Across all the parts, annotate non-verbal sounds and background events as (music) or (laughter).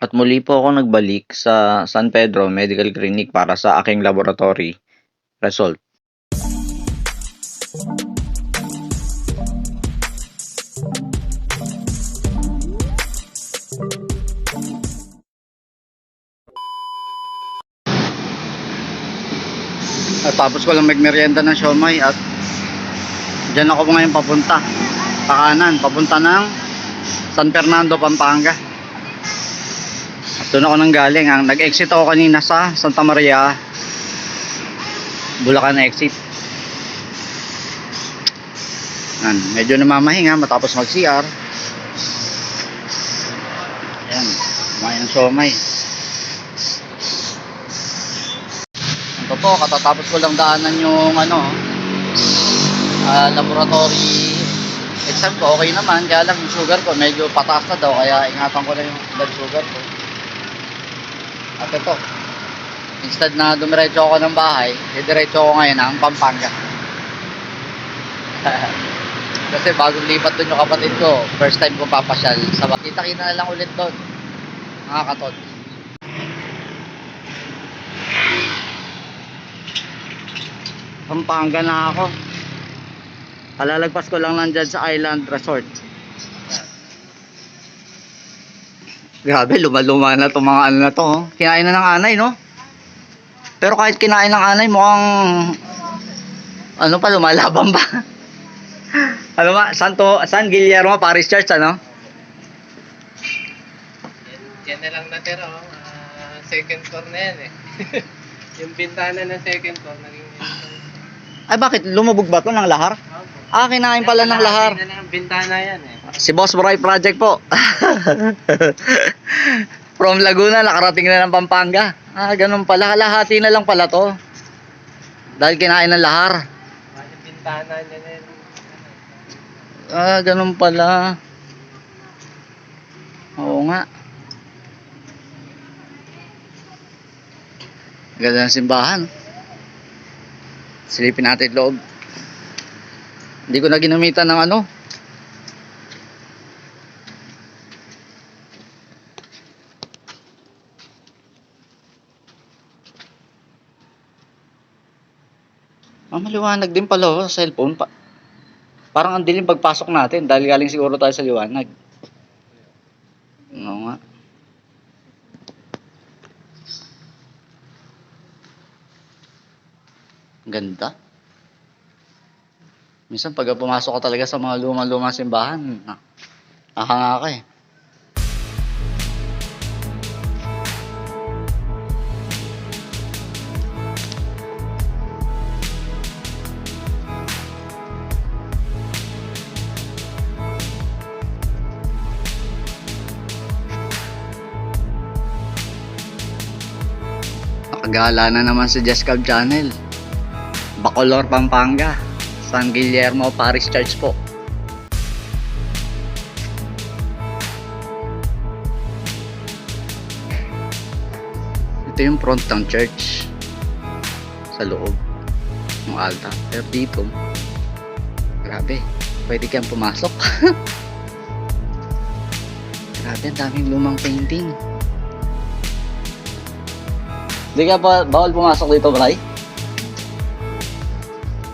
At muli po ako nagbalik sa San Pedro Medical Clinic para sa aking laboratory result. At tapos ko lang magmerienda ng siomay at dyan ako ngayon papunta. Pakanan, papunta ng San Fernando, Pampanga. Doon ako nang galing. Ang nag-exit ako kanina sa Santa Maria, Bulacan exit. Yan, medyo namamahinga matapos mag-CR. Ayan, kumain ng siomay. Ang totoo, katatapos ko lang daanan yung ano, ah, laboratory exam ko, okay naman. Kaya lang yung sugar ko, medyo pataas na daw. Kaya ingatan ko na yung blood sugar ko. At ito, instead na dumiretso ako ng bahay, didiretso ako ngayon ng Pampanga. (laughs) Kasi bagong lipat doon yung kapatid ko, first time ko papasyal. Sa kita-kita na lang ulit doon. Mga katod. Pampanga na ako. Kalalagpas ko lang lang dyan sa Island Resort. Grabe, luma-luma na itong mga ano na to. oh. Kinain na ng anay, no? Pero kahit kinain ng anay, mukhang... Ano pa, lumalaban ba? (laughs) ano ba? Santo, San Guillermo Parish Church, ano? Yan na lang natira, oh. Ah, second floor na yan eh. (laughs) yung bintana ng second floor, naging Ay, bakit? Lumubog ba to ng lahar? Ah, kinain pala ng lahar. Hindi na lang ang bintana yan eh. Si Boss Bray Project po. (laughs) From Laguna, nakarating na ng Pampanga. Ah, ganun pala. Kalahati na lang pala to. Dahil kinain ng lahar. Yung bintana na yan. Ah, ganun pala. Oo nga. Ganda ng simbahan. Silipin natin loob. Hindi ko na ginamitan ng ano. Ah, maliwanag din pala sa cellphone. Pa parang ang dilim pagpasok natin dahil galing siguro tayo sa liwanag. Oo nga. Ganda. Minsan pag pumasok ka talaga sa mga luma-luma simbahan, ah, ahanga ka eh. Nakagala na naman sa Club Channel. Bacolor, Pampanga. San Guillermo Parish Church po. Ito yung front ng church. Sa loob. Ng altar. Pero dito, grabe. Pwede kang pumasok. (laughs) grabe, ang daming lumang painting. Hindi ka ba bawal pumasok dito, Bray?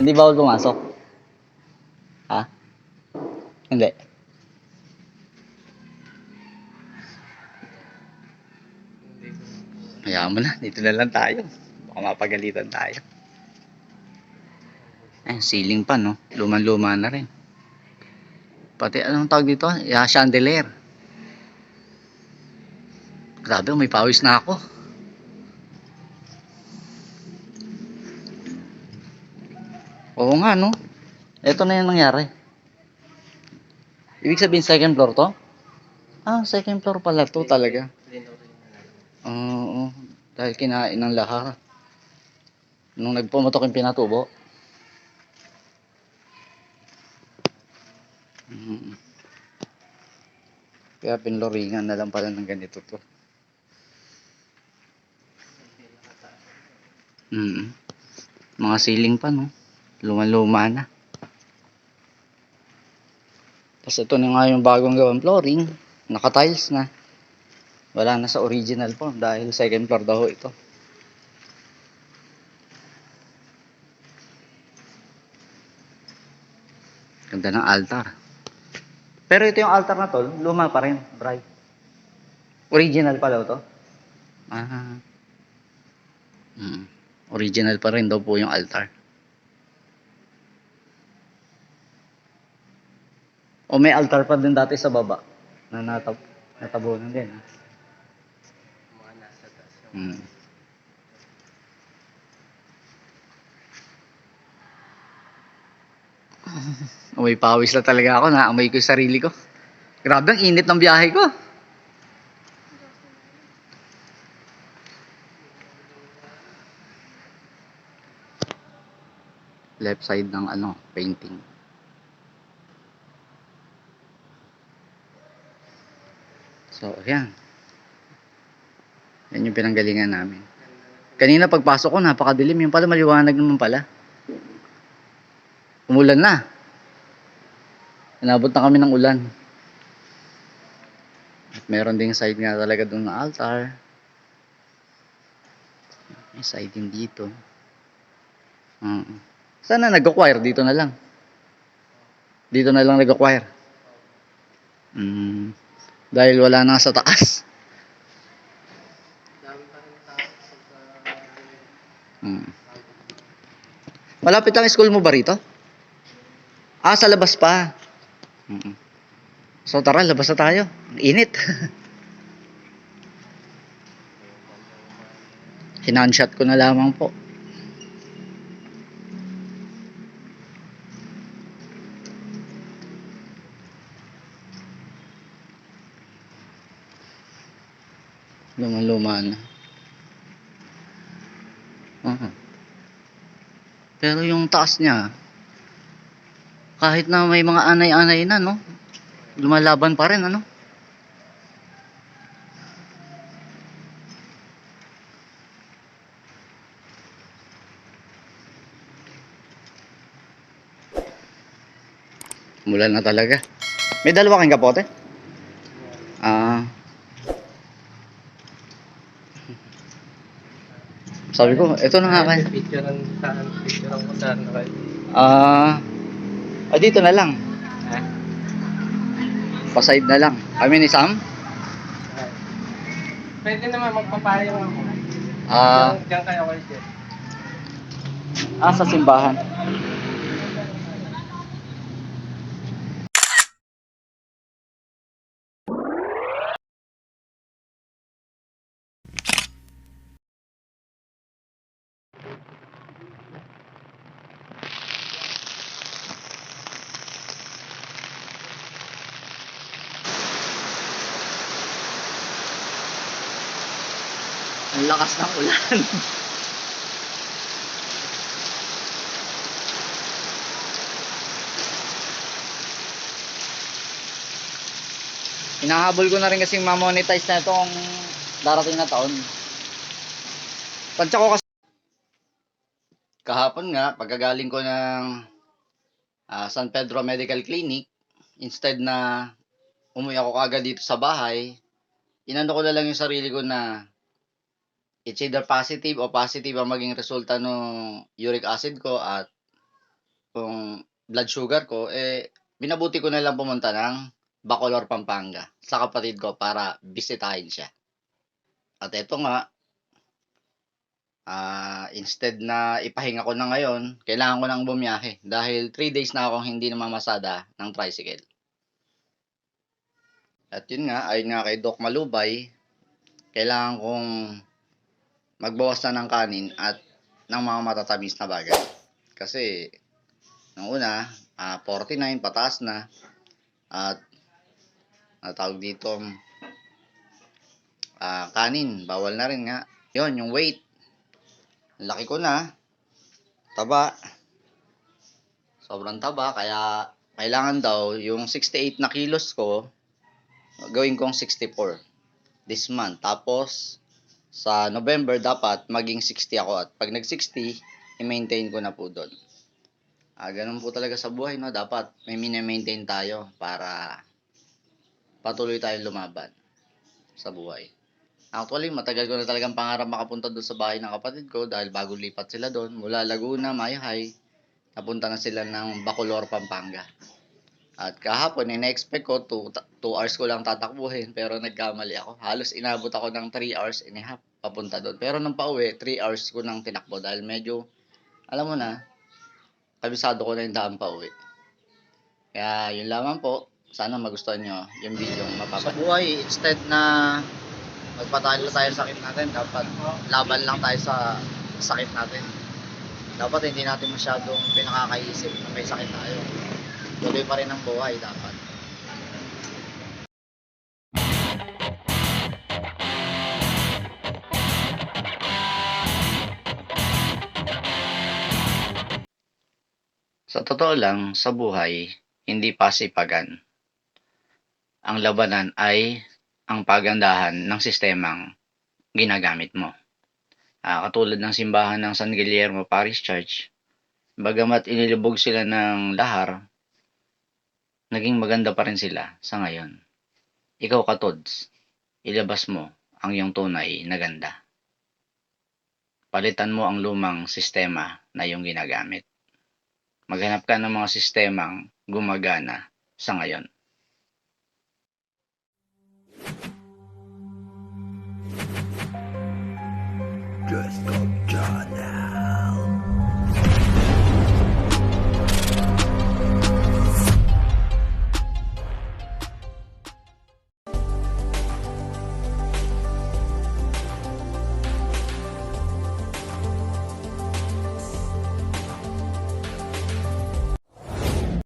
Hindi bawal pumasok? Ha? Hindi. Hayaan mo na, dito na lang tayo. Baka mapagalitan tayo. Eh, ceiling pa, no? Luman-luma na rin. Pati anong tawag dito? Yeah, chandelier. Grabe, may pawis na ako. Oo nga, no? Ito na yung nangyari. Ibig sabihin second floor to? Ah, second floor pala to talaga. Oo, dahil kinain ng lahar. Nung nagpumotok yung pinatubo. Mm. Kaya pinloringan na lang pala ng ganito to. Mm. Mga ceiling pa, no? Luma-luma na. Tapos ito na nga yung bagong gawang flooring. Naka-tiles na. Wala na sa original form dahil second floor daw ito. Ganda ng altar. Pero ito yung altar na to, luma pa rin, bright. Original pa daw to? Ah. Mm. Original pa rin daw po yung altar. O may altar pa din dati sa baba na natab natabunan din. ah. Mga nasa taas yung Mm. Amoy pawis na talaga ako. Naamoy ko yung sarili ko. Grabe ang init ng biyahe ko. Left side ng ano, painting. So, ayan. Yan yung pinanggalingan namin. Kanina pagpasok ko, napakadilim. Yung pala, maliwanag naman pala. Umulan na. Inabot na kami ng ulan. At meron ding side nga talaga doon na altar. May side din dito. Mm. Sana nag-acquire dito na lang. Dito na lang nag-acquire. Mm. Dahil wala na sa taas. dami pa rin tao pagka Mm. Malapit yung school mo ba rito? Ah, sa labas pa. Mm. So tara, labas na tayo. Ang init. (laughs) Hinanshot ko na lamang po. Luma-luma na. Aha. Pero yung taas niya, kahit na may mga anay-anay na, no? Lumalaban pa rin, ano? Mulan na talaga. May dalawa kang kapote? Ah. Sabi ko, ito na nga kaya. Picturean saan, picturean ko saan na kayo. Ah, ah, dito na lang. Ha? Pa-side na lang. Kami ni Sam? Pwede naman magpapayong ako. Ah, Diyan- Diyan kayo kay Jeff. ah sa simbahan. Ang lakas ng ulan. Hinahabol ko na rin kasi ma-monetize na itong darating na taon. Tansya ko kasi kahapon nga, pagkagaling ko ng ah, San Pedro Medical Clinic, instead na umuwi ako kagad dito sa bahay, inano ko na lang yung sarili ko na it's either positive o positive ang maging resulta ng uric acid ko at kung blood sugar ko, eh, binabuti ko na lang pumunta ng Bacolor, Pampanga sa kapatid ko para bisitahin siya. At eto nga, ah instead na ipahinga ko na ngayon, kailangan ko nang bumiyahe dahil 3 days na akong hindi namamasada ng tricycle. At yun nga, ayon nga kay Doc Malubay, kailangan kong magbawas na ng kanin at ng mga matatamis na bagay. Kasi, nung una, ah, 49, pataas na. At, natawag dito, ah, kanin, bawal na rin nga. Yon yung weight. Laki ko na. Taba. Sobrang taba, kaya kailangan daw yung 68 na kilos ko, gawin kong 64 this month. Tapos, sa November dapat maging 60 ako at pag nag 60 i-maintain ko na po doon. Ah, ganun po talaga sa buhay no, dapat may mini-maintain tayo para patuloy tayong lumaban sa buhay. Actually, matagal ko na talagang pangarap makapunta doon sa bahay ng kapatid ko dahil bago lipat sila doon. Mula Laguna, Mayhay, napunta na sila ng Bacolor, Pampanga. At kahapon, ina-expect ko 2 hours ko lang tatakbuhin pero nagkamali ako. Halos inabot ako ng 3 hours and a half papunta doon. Pero nung pauwi, 3 hours ko nang tinakbo dahil medyo, alam mo na, kabisado ko na yung daan pauwi. Kaya yun lamang po. Sana magustuhan nyo yung video mapapanood. Sa buhay, instead na magpatalo tayo sa sakit natin, dapat laban lang tayo sa sakit natin. Dapat hindi natin masyadong pinakakaisip na may sakit tayo. Tuloy pa rin ang buhay dapat. Sa totoo lang, sa buhay, hindi pasipagan. Ang labanan ay ang pagandahan ng sistemang ginagamit mo. Ah, katulad ng simbahan ng San Guillermo Parish Church, bagamat inilubog sila ng lahar, naging maganda pa rin sila sa ngayon. Ikaw ka, katods, ilabas mo ang iyong tunay na ganda. Palitan mo ang lumang sistema na iyong ginagamit. Maghanap ka ng mga sistemang gumagana sa ngayon. Just come, John.